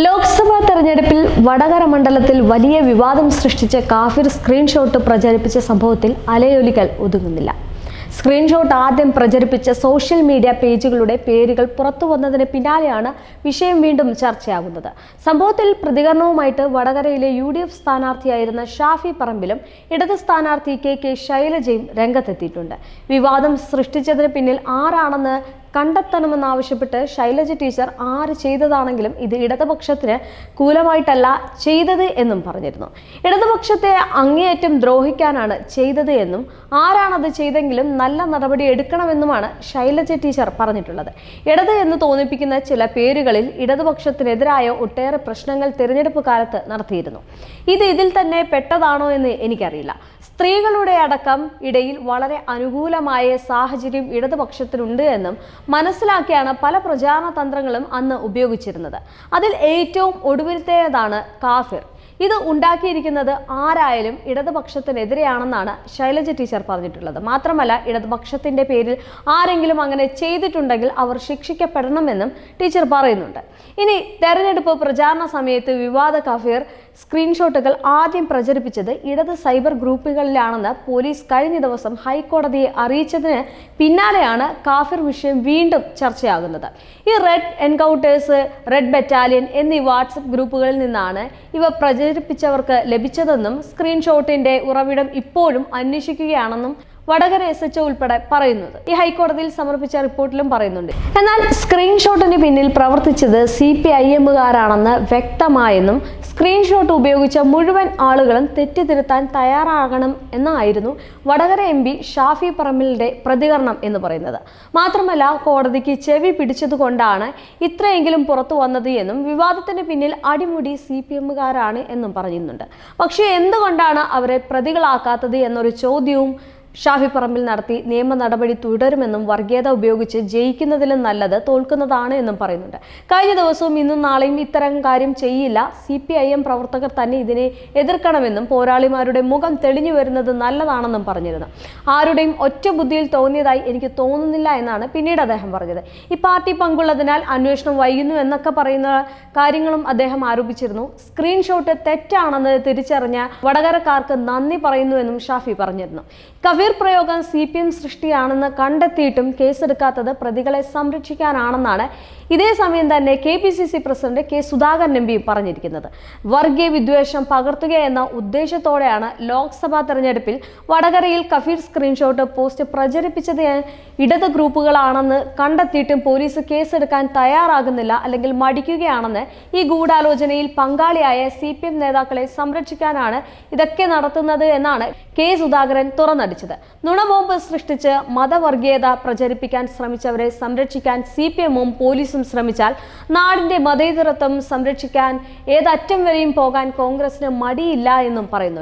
ലോക്സഭാ തെരഞ്ഞെടുപ്പിൽ വടകര മണ്ഡലത്തിൽ വലിയ വിവാദം സൃഷ്ടിച്ച കാഫിർ സ്ക്രീൻഷോട്ട് പ്രചരിപ്പിച്ച സംഭവത്തിൽ അലയൊലികൾ ഒതുങ്ങുന്നില്ല. സ്ക്രീൻഷോട്ട് ആദ്യം പ്രചരിപ്പിച്ച സോഷ്യൽ മീഡിയ പേജുകളുടെ പേരുകൾ പുറത്തു വന്നതിന് പിന്നാലെയാണ് വിഷയം വീണ്ടും ചർച്ചയാകുന്നത്. സംഭവത്തിൽ പ്രതികരണവുമായിട്ട് വടകരയിലെ യു ഡി എഫ് സ്ഥാനാർത്ഥിയായിരുന്ന ഷാഫി പറമ്പിലും ഇടത് സ്ഥാനാർത്ഥി കെ കെ ശൈലജയും രംഗത്തെത്തിയിട്ടുണ്ട്. വിവാദം സൃഷ്ടിച്ചതിന് പിന്നിൽ ആരാണെന്ന് കണ്ടെത്തണമെന്നാവശ്യപ്പെട്ട് ശൈലജ ടീച്ചർ ആര് ചെയ്തതാണെങ്കിലും ഇത് ഇടതുപക്ഷത്തിന് കൂലമായിട്ടല്ല ചെയ്തത് എന്നും പറഞ്ഞിരുന്നു. ഇടതുപക്ഷത്തെ അങ്ങേയറ്റം ദ്രോഹിക്കാനാണ് ചെയ്തത് എന്നും ആരാണത് ചെയ്തെങ്കിലും നല്ല നടപടി എടുക്കണമെന്നുമാണ് ശൈലജ ടീച്ചർ പറഞ്ഞിട്ടുള്ളത്. ഇടത് എന്ന് തോന്നിപ്പിക്കുന്ന ചില പേരുകളിൽ ഇടതുപക്ഷത്തിനെതിരായ ഒട്ടേറെ പ്രശ്നങ്ങൾ തിരഞ്ഞെടുപ്പ് കാലത്ത് നടത്തിയിരുന്നു. ഇത് ഇതിൽ തന്നെ പെട്ടതാണോ എന്ന് എനിക്കറിയില്ല. സ്ത്രീകളുടെ അടക്കം ഇടയിൽ വളരെ അനുകൂലമായ സാഹചര്യം ഇടതുപക്ഷത്തിനുണ്ട് എന്നും മനസ്സിലാക്കിയാണ് പല പ്രചാരണ തന്ത്രങ്ങളും അന്ന് ഉപയോഗിച്ചിരുന്നത്. അതിൽ ഏറ്റവും ഒടുവിലത്തേതാണ് കാഫിർ. ഇത് ഉണ്ടാക്കിയിരിക്കുന്നത് ആരായാലും ഇടതുപക്ഷത്തിനെതിരെയാണെന്നാണ് ശൈലജ ടീച്ചർ പറഞ്ഞിട്ടുള്ളത്. മാത്രമല്ല ഇടതുപക്ഷത്തിന്റെ പേരിൽ ആരെങ്കിലും അങ്ങനെ ചെയ്തിട്ടുണ്ടെങ്കിൽ അവർ ശിക്ഷിക്കപ്പെടണമെന്നും ടീച്ചർ പറയുന്നുണ്ട്. ഇനി തെരഞ്ഞെടുപ്പ് പ്രചാരണ സമയത്ത് വിവാദ കഫീർ സ്ക്രീൻഷോട്ടുകൾ ആദ്യം പ്രചരിപ്പിച്ചത് ഇടത് സൈബർ ഗ്രൂപ്പുകളിലാണെന്ന് പോലീസ് കഴിഞ്ഞ ദിവസം ഹൈക്കോടതിയെ അറിയിച്ചതിന് പിന്നാലെയാണ് കാഫിർ വിഷയം വീണ്ടും ചർച്ചയാകുന്നത്. ഈ റെഡ് എൻകൗണ്ടേഴ്സ് റെഡ് ബറ്റാലിയൻ എന്നീ വാട്സപ്പ് ഗ്രൂപ്പുകളിൽ നിന്നാണ് ഇവ പ്രചരിപ്പിച്ചവർക്ക് ലഭിച്ചതെന്നും സ്ക്രീൻഷോട്ടിന്റെ ഉറവിടം ഇപ്പോഴും അന്വേഷിക്കുകയാണെന്നും വടകര എസ് എച്ച് ഉൾപ്പെടെ പറയുന്നത്. ഈ ഹൈക്കോടതിയിൽ സമർപ്പിച്ച റിപ്പോർട്ടിലും പറയുന്നുണ്ട്. എന്നാൽ സ്ക്രീൻഷോട്ടിന് പിന്നിൽ പ്രവർത്തിച്ചത് സി പി ഐ എമ്മുകാരാണെന്ന് വ്യക്തമായെന്നും സ്ക്രീൻഷോട്ട് ഉപയോഗിച്ച മുഴുവൻ ആളുകളും തെറ്റിതിരുത്താൻ തയ്യാറാകണം എന്നായിരുന്നു വടകര എം പി ഷാഫി പറമ്പിലിന്റെ പ്രതികരണം എന്ന് പറയുന്നത്. മാത്രമല്ല കോടതിക്ക് ചെവി പിടിച്ചതുകൊണ്ടാണ് ഇത്രയെങ്കിലും പുറത്തു വന്നത് എന്നും വിവാദത്തിന് പിന്നിൽ അടിമുടി സി പി എമ്മുകാരാണ് എന്നും പറയുന്നുണ്ട് പക്ഷേ എന്തുകൊണ്ടാണ് അവരെ പ്രതികളാക്കാത്തത് എന്നൊരു ചോദ്യവും ഷാഫി പറമ്പിൽ നടത്തി നിയമ നടപടി തുടരുമെന്നും വർഗീയത ഉപയോഗിച്ച് ജയിക്കുന്നതിലും നല്ലത് തോൽക്കുന്നതാണ് എന്നും പറയുന്നുണ്ട്. കഴിഞ്ഞ ദിവസവും ഇന്നും നാളെയും ഇത്തരം കാര്യം ചെയ്യില്ല. സി പി ഐ എം പ്രവർത്തകർ തന്നെ ഇതിനെ എതിർക്കണമെന്നും പോരാളിമാരുടെ മുഖം തെളിഞ്ഞു വരുന്നത് നല്ലതാണെന്നും പറഞ്ഞിരുന്നു. ആരുടെയും ഒറ്റ ബുദ്ധിയിൽ തോന്നിയതായി എനിക്ക് തോന്നുന്നില്ല എന്നാണ് പിന്നീട് അദ്ദേഹം പറഞ്ഞത്. ഈ പാർട്ടി പങ്കുള്ളതിനാൽ അന്വേഷണം വൈകുന്നു എന്നൊക്കെ പറയുന്ന കാര്യങ്ങളും അദ്ദേഹം ആരോപിച്ചിരുന്നു. സ്ക്രീൻഷോട്ട് തെറ്റാണെന്ന് തിരിച്ചറിഞ്ഞ വടകരക്കാർക്ക് നന്ദി പറയുന്നുവെന്നും ഷാഫി പറഞ്ഞിരുന്നു. കവീർ പ്രയോഗം സി പി എം സൃഷ്ടിയാണെന്ന് കണ്ടെത്തിയിട്ടും കേസെടുക്കാത്തത് പ്രതികളെ സംരക്ഷിക്കാനാണെന്നാണ് ഇതേ സമയം തന്നെ K P C C president K Sudhakaran M പറഞ്ഞിരിക്കുന്നത്. വർഗീയ വിദ്വേഷം പകർത്തുക എന്ന ഉദ്ദേശത്തോടെയാണ് ലോക്സഭാ തെരഞ്ഞെടുപ്പിൽ വടകരയിൽ കഫീർ സ്ക്രീൻഷോട്ട് പോസ്റ്റ് പ്രചരിപ്പിച്ചത് ഇടത് ഗ്രൂപ്പുകളാണെന്ന് കണ്ടെത്തിയിട്ടും പോലീസ് കേസെടുക്കാൻ തയ്യാറാകുന്നില്ല അല്ലെങ്കിൽ മടിക്കുകയാണെന്ന് ഈ ഗൂഢാലോചനയിൽ പങ്കാളിയായ സി നേതാക്കളെ സംരക്ഷിക്കാനാണ് ഇതൊക്കെ നടത്തുന്നത് എന്നാണ് കെ സുധാകരൻ തുറന്നടിച്ചത്. നുണബോംബ് സൃഷ്ടിച്ച് മതവർഗീയത പ്രചരിപ്പിക്കാൻ ശ്രമിച്ചവരെ സംരക്ഷിക്കാൻ സി പി എമ്മും പോലീസും ശ്രമിച്ചാൽ നാടിന്റെ മതേതരത്വം സംരക്ഷിക്കാൻ ഏതറ്റം വരെയും പോകാൻ കോൺഗ്രസിന് മടിയില്ല എന്നും പറയുന്നു.